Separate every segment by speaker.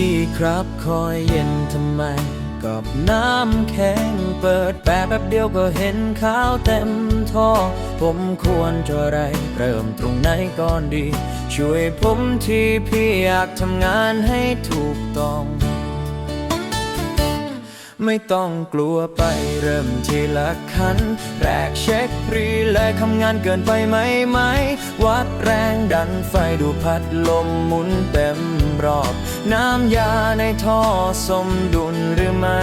Speaker 1: พี่ครับคอยเย็นทำไมกับน้ำแข็งเปิดแป๊บแป๊บเดียวก็เห็นขาวเต็มท่อ ผมควรจะอะไร เริ่มตรงไหนก่อนดี ช่วยผมทีพี่อยากทำงานให้ถูกต้อง ไม่ต้องกลัวไปเริ่มทีละขั้น แรกเช็คพรีเลยทำงานเกินไปไหมไหม วัดแรงดันไฟดูพัดลมหมุนเต็ม รอบ น้ำยาในท่อสมดุลหรือไม่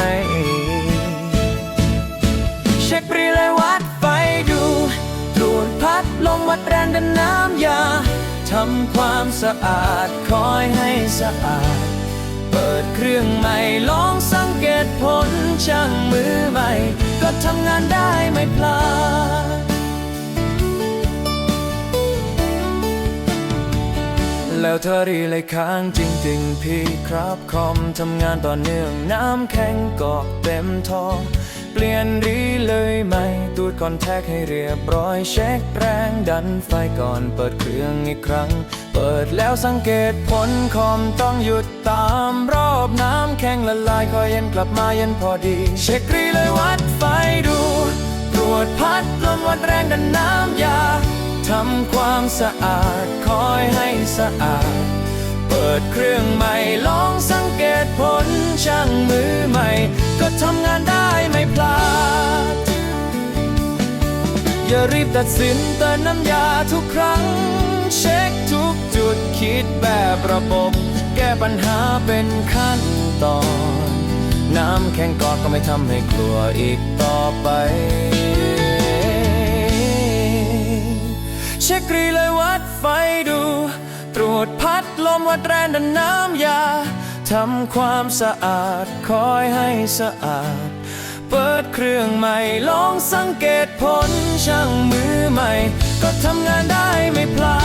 Speaker 1: เช็คปรีเลยวัดไฟดูตรวจพัดลมวัดแรงดันน้ำยาทำความสะอาดคอยให้สะอาด เปิดเครื่องใหม่ลองสังเกตผลช่างมือใหม่ ก็ทำงานได้ไม่พลาด แล้วเธอรีเลยค้างจริงๆ พี่ครับคอมทำงานต่อเนื่องน้ำแข็งกอกเต็มท่อเปลี่ยนรีเลยไหมตูดคอนแทคให้เรียบร้อยเช็คแรงดันไฟก่อนเปิดเครื่องอีกครั้ง เปิดแล้วสังเกตผลคอมต้องหยุดตามรอบน้ำแข็งละลายคอยเย็นกลับมาเย็นพอดี เช็ครีเลยวัดไฟดู ตรวจพัดลมวัดแรงดันน้ำำความสะอาดคอยให้สะอาด เปิดเครื่องใหม่ลองสังเกตผลช่างมือใหม่ ก็ทำงานได้ไม่พลาด อย่ารีบตัดสินเติมน้ำยาทุกครั้ง เช็คทุกจุดคิดแบบระบบ แก้ปัญหาเป็นขั้นตอน น้ำแข็งกอดก็ไม่ทำให้กลัวอีกต่อไป เช็ครีเลยวัดไฟดู ตรวจพัดลมวัดแรงดันน้ำยาทำความสะอาดคอยให้สะอาด เปิดเครื่องใหม่ลองสังเกตผลช่างมือใหม่ ก็ทำงานได้ไม่พลาด